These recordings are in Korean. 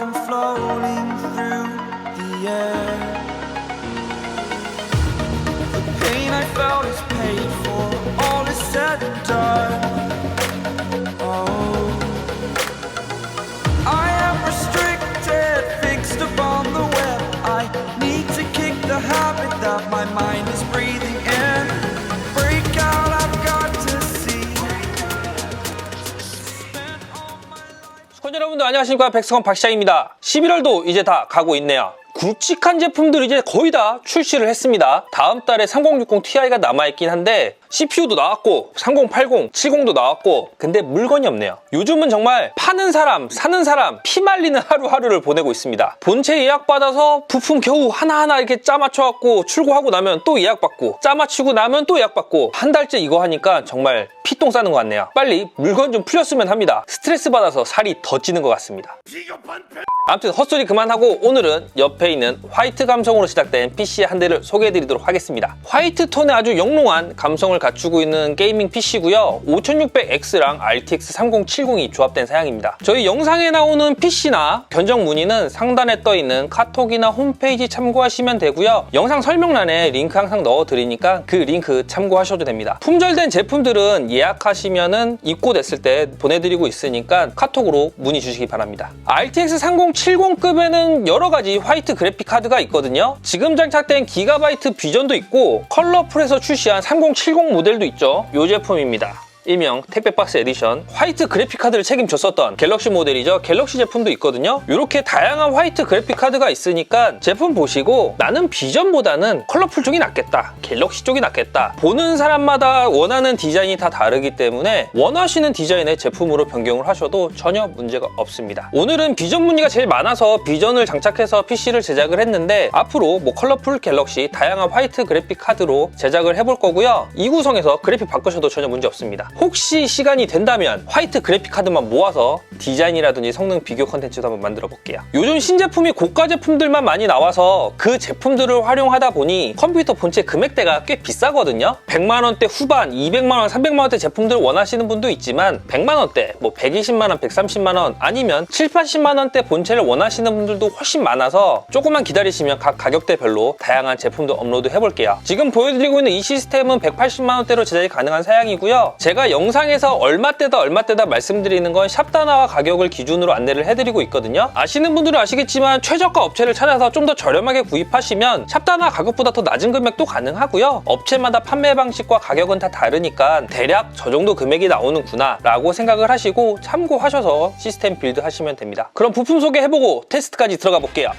I'm floating through the air. The pain I felt is paid 여러분들 안녕하십니까? 백승원 박시장입니다. 11월도 이제 다 가고 있네요. 굵직한 제품들 이제 거의 다 출시를 했습니다. 다음 달에 3060 Ti가 남아있긴 한데 CPU도 나왔고 3080, 70도 나왔고 근데 물건이 없네요. 요즘은 정말 파는 사람, 사는 사람 피 말리는 하루하루를 보내고 있습니다. 본체 예약받아서 부품 겨우 하나하나 이렇게 짜맞춰갖고 출고하고 나면 또 예약받고 짜맞추고 나면 또 예약받고 한 달째 이거 하니까 정말 피똥 싸는 것 같네요. 빨리 물건 좀 풀렸으면 합니다. 스트레스 받아서 살이 더 찌는 것 같습니다. 아무튼 헛소리 그만하고 오늘은 옆에 있는 화이트 감성으로 시작된 PC 한 대를 소개해드리도록 하겠습니다. 화이트 톤의 아주 영롱한 감성을 갖추고 있는 게이밍 PC고요. 5600X랑 RTX 3070이 조합된 사양입니다. 저희 영상에 나오는 PC나 견적 문의는 상단에 떠 있는 카톡이나 홈페이지 참고하시면 되고요. 영상 설명란에 링크 항상 넣어드리니까 그 링크 참고하셔도 됩니다. 품절된 제품들은 예약하시면은 입고됐을 때 보내드리고 있으니까 카톡으로 문의 주시기 바랍니다. RTX 3070급에는 여러 가지 화이트 그래픽 카드가 있거든요. 지금 장착된 기가바이트 비전도 있고 컬러풀에서 출시한 3070 모델도 있죠. 이 제품입니다. 일명 택배박스 에디션 화이트 그래픽 카드를 책임졌었던 갤럭시 모델이죠. 갤럭시 제품도 있거든요. 이렇게 다양한 화이트 그래픽 카드가 있으니까 제품 보시고 나는 비전보다는 컬러풀 쪽이 낫겠다 갤럭시 쪽이 낫겠다. 보는 사람마다 원하는 디자인이 다 다르기 때문에 원하시는 디자인의 제품으로 변경을 하셔도 전혀 문제가 없습니다. 오늘은 비전 문의가 제일 많아서 비전을 장착해서 PC를 제작을 했는데 앞으로 뭐 컬러풀 갤럭시 다양한 화이트 그래픽 카드로 제작을 해볼 거고요. 이 구성에서 그래픽 바꾸셔도 전혀 문제 없습니다 혹시 시간이 된다면 화이트 그래픽 카드만 모아서 디자인이라든지 성능 비교 컨텐츠도 한번 만들어 볼게요. 요즘 신제품이 고가 제품들만 많이 나와서 그 제품들을 활용하다 보니 컴퓨터 본체 금액대가 꽤 비싸거든요. 100만 원대 후반, 200만 원, 300만 원대 제품들 원하시는 분도 있지만 100만 원대, 뭐 120만 원, 130만 원 아니면 7, 80만 원대 본체를 원하시는 분들도 훨씬 많아서 조금만 기다리시면 각 가격대별로 다양한 제품도 업로드 해볼게요. 지금 보여드리고 있는 이 시스템은 180만 원대로 제작이 가능한 사양이고요. 제가 영상에서 얼마대다 얼마대다 말씀드리는 건 샵단화와 가격을 기준으로 안내를 해드리고 있거든요. 아시는 분들은 아시겠지만 최저가 업체를 찾아서 좀 더 저렴하게 구입하시면 샵단화 가격보다 더 낮은 금액도 가능하고요. 업체마다 판매 방식과 가격은 다 다르니까 대략 저 정도 금액이 나오는구나 라고 생각을 하시고 참고하셔서 시스템 빌드 하시면 됩니다. 그럼 부품 소개해보고 테스트까지 들어가 볼게요.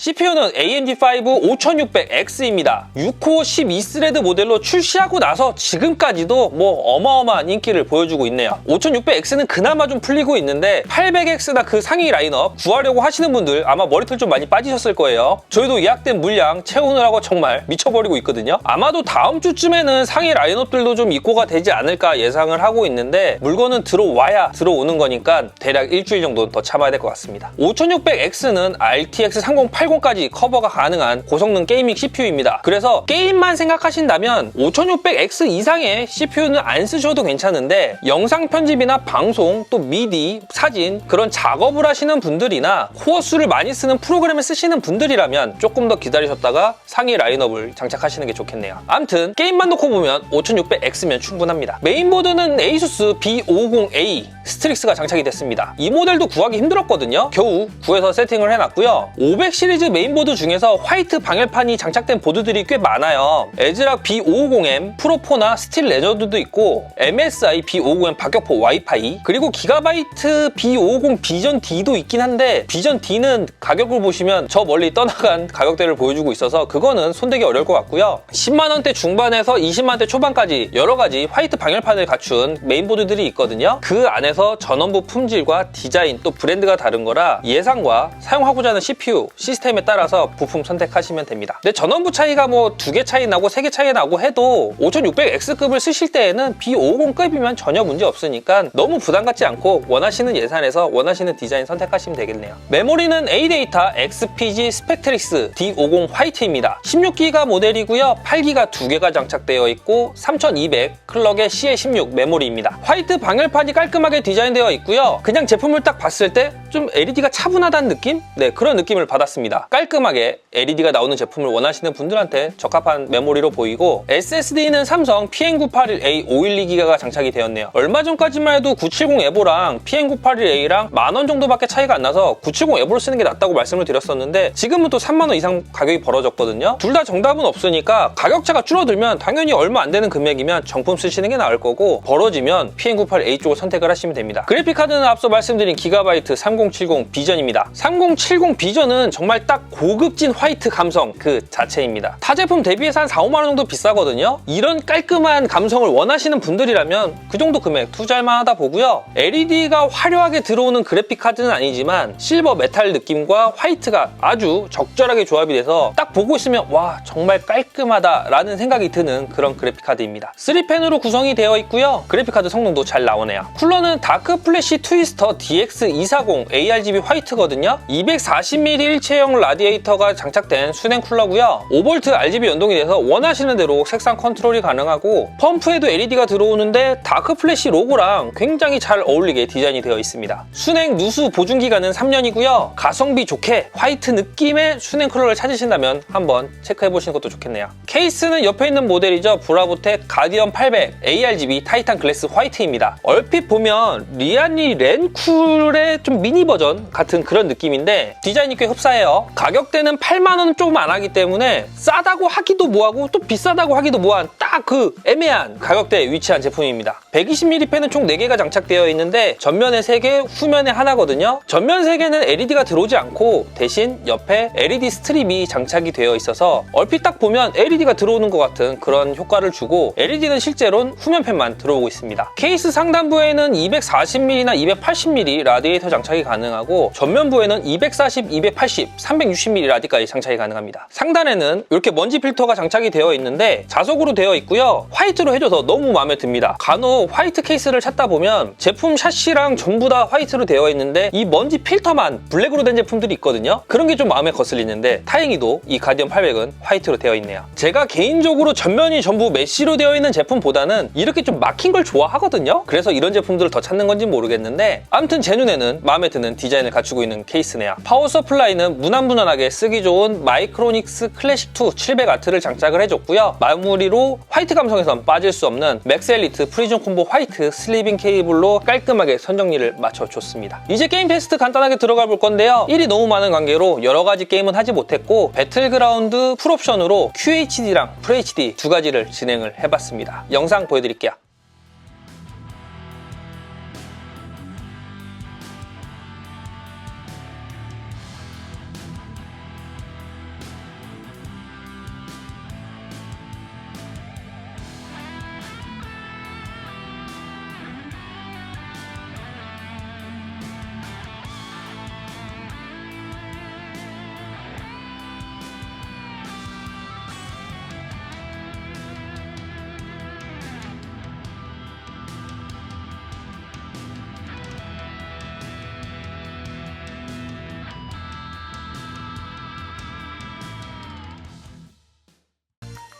CPU는 AMD5 5600X입니다. 6코어 12스레드 모델로 출시하고 나서 지금까지도 뭐 어마어마한 인기를 보여주고 있네요. 5600X는 그나마 좀 풀리고 있는데 800X나 그 상위 라인업 구하려고 하시는 분들 아마 머리털 좀 많이 빠지셨을 거예요. 저희도 예약된 물량 채우느라고 정말 미쳐버리고 있거든요. 아마도 다음 주쯤에는 상위 라인업들도 좀 입고가 되지 않을까 예상을 하고 있는데 물건은 들어와야 들어오는 거니까 대략 일주일 정도는 더 참아야 될 것 같습니다. 5600X는 RTX 3080 까지 커버가 가능한 고성능 게이밍 CPU입니다. 그래서 게임만 생각하신다면 5600X 이상의 CPU는 안 쓰셔도 괜찮은데 영상 편집이나 방송 또 미디, 사진 그런 작업을 하시는 분들이나 코어 수를 많이 쓰는 프로그램을 쓰시는 분들이라면 조금 더 기다리셨다가 상위 라인업을 장착하시는 게 좋겠네요. 암튼 게임만 놓고 보면 5600X면 충분합니다. 메인보드는 ASUS B550A 스트릭스가 장착이 됐습니다. 이 모델도 구하기 힘들었거든요. 겨우 구해서 세팅을 해놨고요. 500 시리즈 메인보드 중에서 화이트 방열판이 장착된 보드들이 꽤 많아요. 에즈락 B550M, 프로4나 스틸 레저드도 있고 MSI B550M 박격포 와이파이 그리고 기가바이트 B550 비전 D도 있긴 한데 비전 D는 가격을 보시면 저 멀리 떠나간 가격대를 보여주고 있어서 그거는 손대기 어려울 것 같고요. 10만 원대 중반에서 20만 원대 초반까지 여러 가지 화이트 방열판을 갖춘 메인보드들이 있거든요. 그 안에 서 전원부 품질과 디자인 또 브랜드가 다른 거라 예상과 사용하고자 하는 CPU 시스템 시스템에 따라서 부품 선택하시면 됩니다. 근데 전원부 차이가 뭐 두 개 차이 나고 세 개 차이 나고 해도 5600X급을 쓰실 때에는 B550급이면 전혀 문제 없으니까 너무 부담 갖지 않고 원하시는 예산에서 원하시는 디자인 선택하시면 되겠네요. 메모리는 A데이터 XPG 스펙트릭스 D50 화이트입니다. 16기가 모델이고요. 8기가 두 개가 장착되어 있고 3200 클럭의 CA16 메모리입니다. 화이트 방열판이 깔끔하게 디자인되어 있고요. 그냥 제품을 딱 봤을 때 좀 LED가 차분하다는 느낌? 네, 그런 느낌을 받았습니다. 깔끔하게 LED가 나오는 제품을 원하시는 분들한테 적합한 메모리로 보이고 SSD는 삼성 PN981A 512기가가 장착이 되었네요. 얼마 전까지만 해도 970 에보랑 PN981A랑 만 원 정도밖에 차이가 안 나서 970 에보를 쓰는 게 낫다고 말씀을 드렸었는데 지금은 또 3만 원 이상 가격이 벌어졌거든요. 둘 다 정답은 없으니까 가격차가 줄어들면 당연히 얼마 안 되는 금액이면 정품 쓰시는 게 나을 거고 벌어지면 PN981A 쪽을 선택을 하시면 됩니다. 그래픽 카드는 앞서 말씀드린 기가바이트 3070 비전입니다. 3070 비전은 정말 딱 고급진 화이트 감성 그 자체입니다. 타 제품 대비해서 한 4, 5만 원 정도 비싸거든요. 이런 깔끔한 감성을 원하시는 분들이라면 그 정도 금액 투자할 만 하다 보고요. LED가 화려하게 들어오는 그래픽 카드는 아니지만 실버 메탈 느낌과 화이트가 아주 적절하게 조합이 돼서 딱 보고 있으면 와 정말 깔끔하다라는 생각이 드는 그런 그래픽 카드입니다. 3펜으로 구성이 되어 있고요. 그래픽 카드 성능도 잘 나오네요. 쿨러는 다크 플래시 트위스터 DX240 ARGB 화이트거든요. 240mm 일체형 라디에이터가 장착된 수냉 쿨러고요. 5V RGB 연동이 돼서 원하시는 대로 색상 컨트롤이 가능하고 펌프에도 LED가 들어오는데 다크 플래시 로고랑 굉장히 잘 어울리게 디자인이 되어 있습니다. 순행 누수 보증 기간은 3년이고요. 가성비 좋게 화이트 느낌의 순행 쿨러를 찾으신다면 한번 체크해 보시는 것도 좋겠네요. 케이스는 옆에 있는 모델이죠. 브라보텍 가디언 800 ARGB 타이탄 글래스 화이트입니다. 얼핏 보면 리안리 렌쿨의 좀 미니 버전 같은 그런 느낌인데 디자인이 꽤 흡사해요. 가격대는 8만 원 조금 안 하기 때문에 싸다고 하기도 뭐하고 또 비싸다고 하기도 뭐한 딱 그 애매한 가격대에 위치한 제품입니다. 120mm 펜은 총 4개가 장착되어 있는데 전면에 3개, 후면에 하나거든요. 전면 3개는 LED가 들어오지 않고 대신 옆에 LED 스트립이 장착이 되어 있어서 얼핏 딱 보면 LED가 들어오는 것 같은 그런 효과를 주고 LED는 실제로는 후면 펜만 들어오고 있습니다. 케이스 상단부에는 240mm나 280mm 라디에이터 장착이 가능하고 전면부에는 240, 280, 360mm 라디까지 장착이 가능합니다. 상단에는 이렇게 먼지 필터가 장착이 되어 있는데 자석으로 되어 있고요. 화이트로 해줘서 너무 마음에 듭니다. 간혹 화이트 케이스를 찾다 보면 제품 샤시랑 전부 다 화이트로 되어 있는데 이 먼지 필터만 블랙으로 된 제품들이 있거든요. 그런 게 좀 마음에 거슬리는데 다행히도 이 가디언 800은 화이트로 되어 있네요. 제가 개인적으로 전면이 전부 메쉬로 되어 있는 제품보다는 이렇게 좀 막힌 걸 좋아하거든요. 그래서 이런 제품들을 더 찾는 건지 모르겠는데 아무튼 제 눈에는 마음에 드는 디자인을 갖추고 있는 케이스네요. 파워 서플라이는 무난무난하게 쓰기 좋은 마이크로닉스 클래식2 700W를 장착을 해줬고요. 마무리로 화이트 감성에선 빠질 수 없는 맥스 엘리트 프리즘 콤보 화이트 슬리빙 케이블로 깔끔하게 선정리를 맞춰줬습니다. 이제 게임 테스트 간단하게 들어가 볼 건데요. 일이 너무 많은 관계로 여러 가지 게임은 하지 못했고 배틀그라운드 풀옵션으로 QHD랑 FHD 두 가지를 진행을 해봤습니다. 영상 보여드릴게요.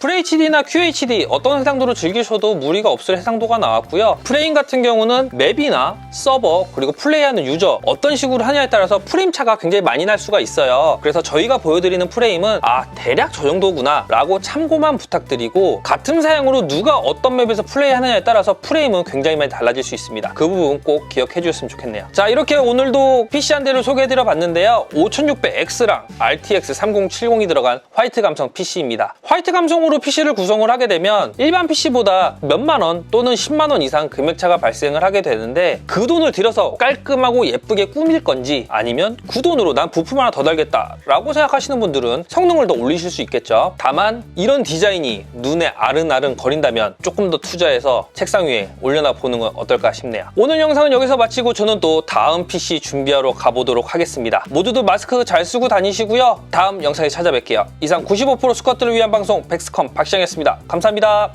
FHD나 QHD 어떤 해상도를 즐기셔도 무리가 없을 해상도가 나왔고요. 프레임 같은 경우는 맵이나 서버 그리고 플레이하는 유저 어떤 식으로 하냐에 따라서 프레임 차가 굉장히 많이 날 수가 있어요. 그래서 저희가 보여드리는 프레임은 아 대략 저 정도구나 라고 참고만 부탁드리고 같은 사양으로 누가 어떤 맵에서 플레이하느냐에 따라서 프레임은 굉장히 많이 달라질 수 있습니다. 그 부분 꼭 기억해 주셨으면 좋겠네요. 자 이렇게 오늘도 PC 한 대를 소개해드려 봤는데요. 5600X랑 RTX 3070이 들어간 화이트 감성 PC입니다. 화이트 감성으로 처음으로 PC를 구성을 하게 되면 일반 PC보다 몇만 원 또는 10만 원 이상 금액차가 발생을 하게 되는데 그 돈을 들여서 깔끔하고 예쁘게 꾸밀 건지 아니면 그 돈으로 난 부품 하나 더 달겠다 라고 생각하시는 분들은 성능을 더 올리실 수 있겠죠. 다만 이런 디자인이 눈에 아른아른 거린다면 조금 더 투자해서 책상 위에 올려놔 보는 건 어떨까 싶네요. 오늘 영상은 여기서 마치고 저는 또 다음 PC 준비하러 가보도록 하겠습니다. 모두들 마스크 잘 쓰고 다니시고요. 다음 영상에 찾아뵐게요. 이상 95% 스쿼트를 위한 방송 백스컴 박시영이었습니다. 감사합니다.